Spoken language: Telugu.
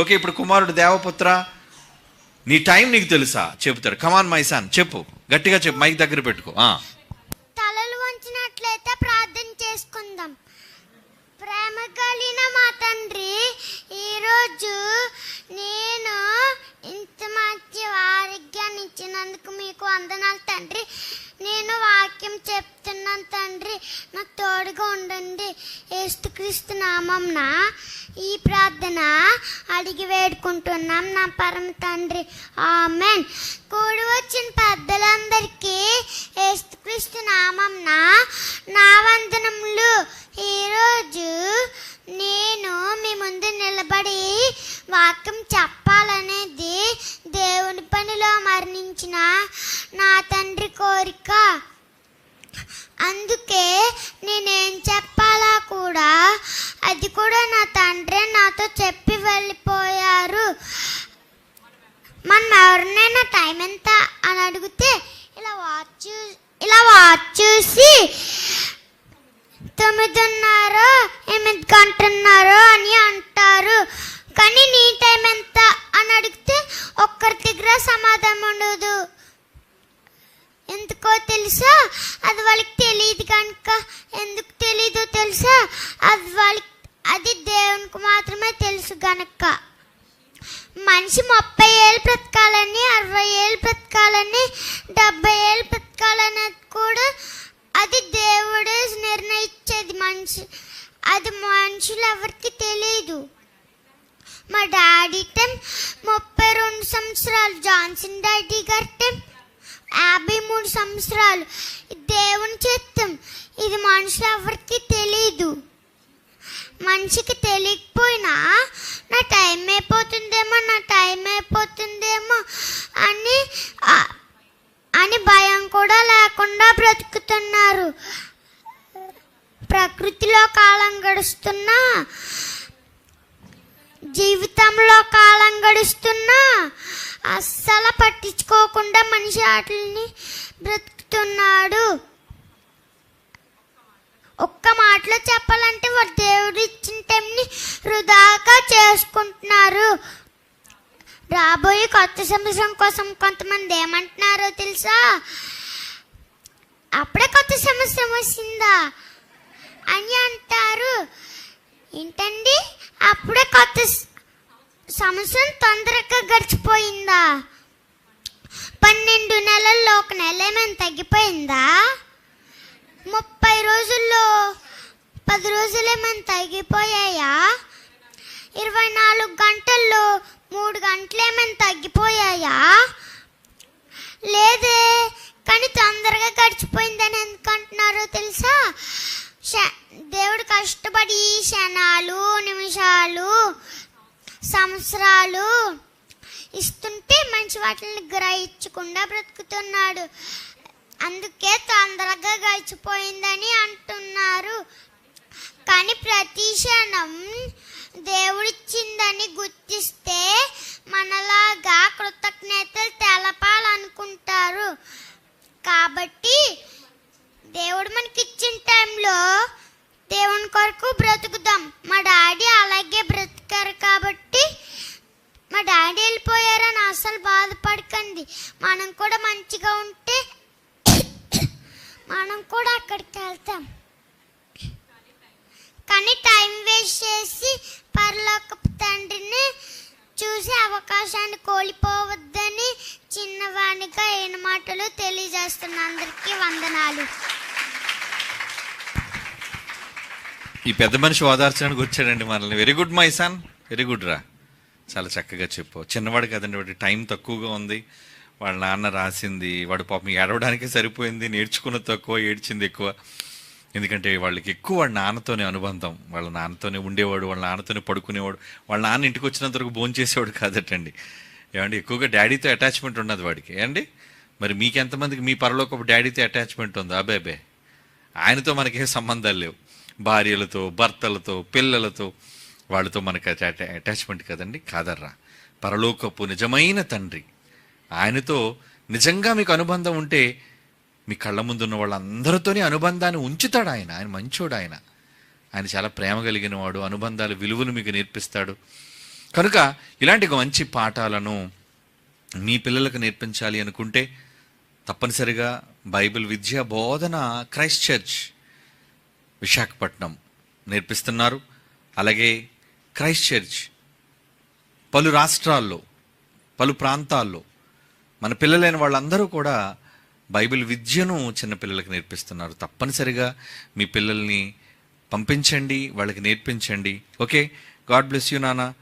ఓకే ఇప్పుడు కుమారుడు దేవపుత్ర నీ టైం నీకు తెలుసా? చెబుతాడు. కమాన్ మై సన్ చెప్పు. గట్టిగా చెప్పు మైక్ దగ్గర పెట్టుకో. ఆ. తలలు వంచినట్లయితే ప్రార్థన చేసుకుందాం. ప్రేమ కలిగిన మా తండ్రి ఈరోజు నేను ఇంత మంచి ఆరోగ్యాన్ని ఇచ్చినందుకు మీకు వందనాలు తండ్రి. నేను వాక్యం చెప్తున్నాను తండ్రి. నాకు తోడుగా ఉండండి. ఏసుక్రీస్తు నామంన ఈ ప్రార్థన అడిగి వేడుకుంటున్నాం నా పరమ తండ్రి. ఆమెన్. కూడి వచ్చిన పెద్దలందరికీ ఏసుక్రీస్తు నామంన నా వందనములు. ఈరోజు నేను మీ ముందు నిలబడి వాక్యం చెప్పాలనేది దేవుని పనిలో మరణించిన నా తండ్రి కోరిక. అందుకే నేనేం చెప్పాలా కూడా అది కూడా నా తండ్రి నాతో చెప్పి వెళ్ళిపోయారు. మనం ఎవరినైనా టైం ఎంత అని అడిగితే ఇలా వాచ్ చూసి ఇలా వాచ్ చూసి తొమ్మిదిన్నర ఎనిమిది గంటన్నర అని అంటారు. కానీ నీ టైం ఎంత అని అడిగితే ఒక్కరి దగ్గర సమాధానం ఉండదు. ఎందుకో తెలుసా? అది వాళ్ళకి తెలియదు కనుక. ఎందుకు తెలీదో తెలుసా? అది వాళ్ళకి అది దేవునికి మాత్రమే తెలుసు గనక. మనిషి ముప్పై ఏళ్ళు బ్రతకాలని అరవై ఏళ్ళు బ్రతకాలని డెబ్బై ఏళ్ళు బ్రతకాలనేది కూడా అది దేవుడే నిర్ణయించేది మనిషి. అది మనుషులు ఎవరికి తెలియదు మా డాడీ టైం ముప్పై రెండు సంవత్సరాలు జాన్సన్ డాడీ గారి టైం యాభై మూడు సంవత్సరాలు. దేవుని చిత్తం. ఇది మనుషులు ఎవరికి తెలియదు మనిషికి తెలియకపోయినా నా టైం అయిపోతుందేమో నా టైం అయిపోతుందేమో అని అని భయం కూడా లేకుండా బ్రతుకుతున్నారు. ప్రకృతిలో కాలం గడుస్తున్నా జీవితంలో కాలం గడుస్తున్నా అస్సలు పట్టించుకోకుండా మనిషి వాటిని బ్రతుకుతున్నాడు. ఒక్క మాటలో చెప్పాలంటే వారు దేవుడు ఇచ్చిన టైంని వృధాగా చేసుకుంటున్నారు. రాబోయే కొత్త సంవత్సరం కోసం కొంతమంది ఏమంటున్నారో తెలుసా? అప్పుడే కొత్త సంవత్సరం వచ్చిందా? అని అంటారు. ఏంటండి? అప్పుడే కొత్త సంవత్సరం తొందరగా గడిచిపోయిందా? పన్నెండు నెలల్లో ఒక నెల ఏమైనా తగ్గిపోయిందా? ముప్పై రోజుల్లో పది రోజులు తగ్గిపోయాయా? ఇరవై నాలుగు గంటల్లో మూడు గంటలు తగ్గిపోయాయా? లేదే కానీ తొందరగా గడిచిపోయిందని ఎందుకంటున్నారో తెలుసా? దేవుడు కష్టపడి క్షణాలు నిమిషాలు సంవత్సరాలు ఇస్తుంటే మంచి వాటిని గ్రహించకుండా బ్రతుకుతున్నాడు. అందుకే తొందరగా గడిచిపోయిందని అంటున్నారు. కానీ ప్రతి క్షణం దేవుడిచ్చిందని గుర్తిస్తే మనలాగా కృతజ్ఞతలు తెలపాలనుకుంటారు. కాబట్టి దేవుడు మనకి ఇచ్చిన టైంలో దేవుని కొరకు బ్రతుకుదాం. మా డాడీ అలాగే బ్రతికారు కాబట్టి మా డాడీ వెళ్ళిపోయారని అసలు బాధపడకండి. మనం కూడా మంచిగా ఉంటాం కూడా అక్కడికి వెళ్తాం. కానీ టైం వేస్ట్ చేసి పరలోకపు తండ్రిని చూసే అవకాశాన్ని కోల్పోవద్దని చిన్నవానిగా ఏన మాటలు తెలియజేస్తున్న అందరికీ వందనాలు. ఈ పెద్ద మనిషి ఓదార్చడానికి వచ్చాడండి మనల్ని. Very good my son very good రా. చాలా చక్కగా చెప్పు చిన్నవాడు కదండి టైం తక్కువగా ఉంది. వాళ్ళ నాన్న రాసింది వాడు పాపం ఏడవడానికే సరిపోయింది నేర్చుకున్న తక్కువ ఏడ్చింది ఎక్కువ. ఎందుకంటే వాళ్ళకి ఎక్కువ వాళ్ళ నాన్నతోనే అనుబంధం. వాళ్ళ నాన్నతోనే ఉండేవాడు వాళ్ళ నాన్నతోనే పడుకునేవాడు. వాళ్ళ నాన్న ఇంటికి వచ్చినంత వరకు భోజనం చేసేవాడు కాదటండి. ఏమండి ఎక్కువగా డాడీతో అటాచ్మెంట్ ఉన్నది వాడికి. ఏమండి? మరి మీకెంతమందికి మీ పరలోకపు డాడీతో అటాచ్మెంట్ ఉందా? అబ్బాయి ఆయనతో మనకేం సంబంధాలు లేవు. భార్యలతో భర్తలతో పిల్లలతో వాళ్ళతో మనకి అటా- అటాచ్మెంట్ కదండి? కాదర్రా. పరలోకపు నిజమైన తండ్రి. ఆయనతో నిజంగా మీకు అనుబంధం ఉంటే మీ కళ్ళ ముందున్న వాళ్ళందరితోనే అనుబంధాన్ని ఉంచుతాడు ఆయన. ఆయన మంచోడు ఆయన. ఆయన చాలా ప్రేమ కలిగిన వాడు అనుబంధాల విలువలు మీకు నేర్పిస్తాడు. కనుక ఇలాంటి ఒక మంచి పాఠాలను మీ పిల్లలకు నేర్పించాలి అనుకుంటే తప్పనిసరిగా బైబిల్ విద్యా బోధన క్రైస్ట్ చర్చ్ విశాఖపట్నం నేర్పిస్తున్నారు. అలాగే క్రైస్ట్ చర్చ్ పలు రాష్ట్రాల్లో పలు ప్రాంతాల్లో మన పిల్లలైన వాళ్ళందరూ కూడా బైబిల్ విద్యను చిన్నపిల్లలకు నేర్పిస్తున్నారు. తప్పనిసరిగా మీ పిల్లల్ని పంపించండి వాళ్ళకి నేర్పించండి. ఓకే? గాడ్ బ్లెస్ యూ నానా.